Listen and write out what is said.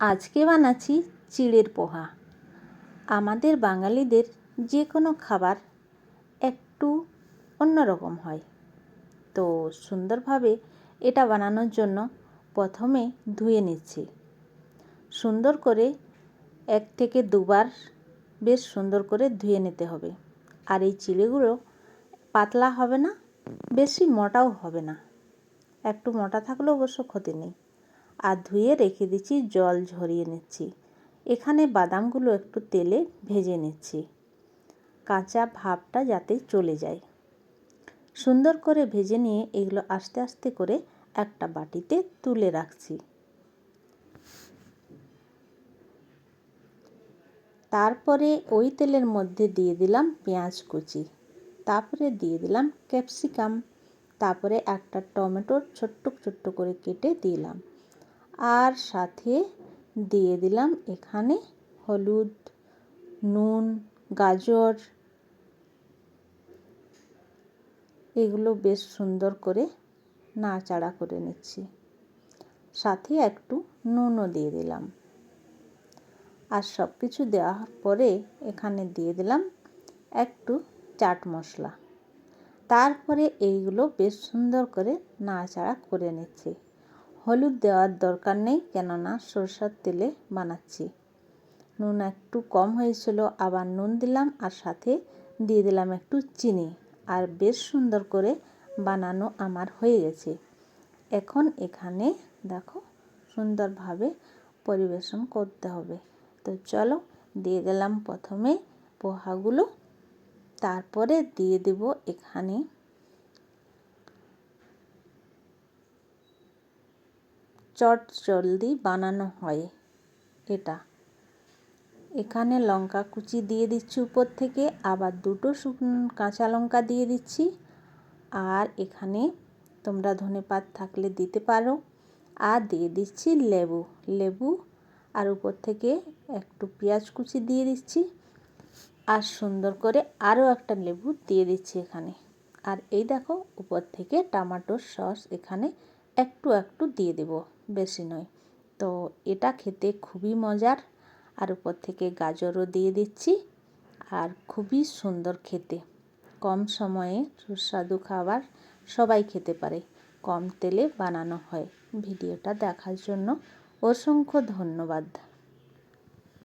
আজকে বানাচ্ছি চিড়ের পোহা। আমাদের বাঙালিদের যে কোনো খাবার একটু অন্যরকম হয়। তো সুন্দরভাবে এটা বানানোর জন্য প্রথমে ধুয়ে নিচ্ছি। সুন্দর করে এক থেকে দুবার বেশ সুন্দর করে ধুয়ে নিতে হবে। আর এই চিড়েগুলো পাতলা হবে না, বেশি মোটাও হবে না। একটু মোটা থাকলেও অবশ্য ক্ষতি নেই। আর ধুয়ে রেখে দিচ্ছি, জল ঝরিয়ে নিচ্ছি। এখানে বাদামগুলো একটু তেলে ভেজে নিচ্ছি। কাঁচা ভাবটা যাতে চলে যায়। সুন্দর করে ভেজে নিয়ে এগুলো আস্তে আস্তে করে একটা বাটিতে তুলে রাখছি। তারপরে ওই তেলের মধ্যে দিয়ে দিলাম পেঁয়াজ কুচি। তারপরে দিয়ে দিলাম ক্যাপসিকাম। তারপরে একটা টমেটোর ছোট্ট ছোট্ট করে কেটে দিলাম। আর সাথে দিয়ে দিলাম এখানে হলুদ, নুন, গাজর। এগুলো বেশ সুন্দর করে নাড়াচাড়া করে নিচ্ছি। সাথে একটু নুনও দিয়ে দিলাম। আর সব কিছু দেওয়ার পরে এখানে দিয়ে দিলাম একটু চাট মশলা। তারপরে এইগুলো বেশ সুন্দর করে নাড়াচাড়া করে নিচ্ছি। হলুদ দেওয়ার দরকার নেই, কেননা সরষার তেলে বানাচ্ছি। নুন একটু কম হয়েছিল, আবার নুন দিলাম আর সাথে দিয়ে দিলাম একটু চিনি। আর বেশ সুন্দর করে বানানো আমার হয়ে গেছে। এখন এখানে দেখো সুন্দরভাবে পরিবেশন করতে হবে। তো চলো দিয়ে দিলাম প্রথমে পোহাগুলো, তারপরে দিয়ে দেব এখানে চট জলদি বানানো হয় এটা। এখানে লঙ্কা কুচি দিয়ে দিচ্ছি উপর থেকে, আবার দুটো শুকনো কাঁচা লঙ্কা দিয়ে দিচ্ছি। আর এখানে তোমরা ধনে পাত থাকলে দিতে পারো। আর দিয়ে দিচ্ছি লেবু। লেবু আর উপর থেকে একটু পেঁয়াজ কুচি দিয়ে দিচ্ছি। আর সুন্দর করে আরও একটা লেবু দিয়ে দিচ্ছি এখানে। আর এই দেখো, উপর থেকে টমাটোর সস এখানে একটু একটু দিয়ে দেব, বেশি নয়। তো এটা খেতে খুবই মজার। আর উপর থেকে গাজরও দিয়ে দিচ্ছি। আর খুবই সুন্দর খেতে। কম সময়ে সুস্বাদু খাবার সবাই খেতে পারে। কম তেলে বানানো হয়। ভিডিওটা দেখার জন্য অসংখ্য ধন্যবাদ।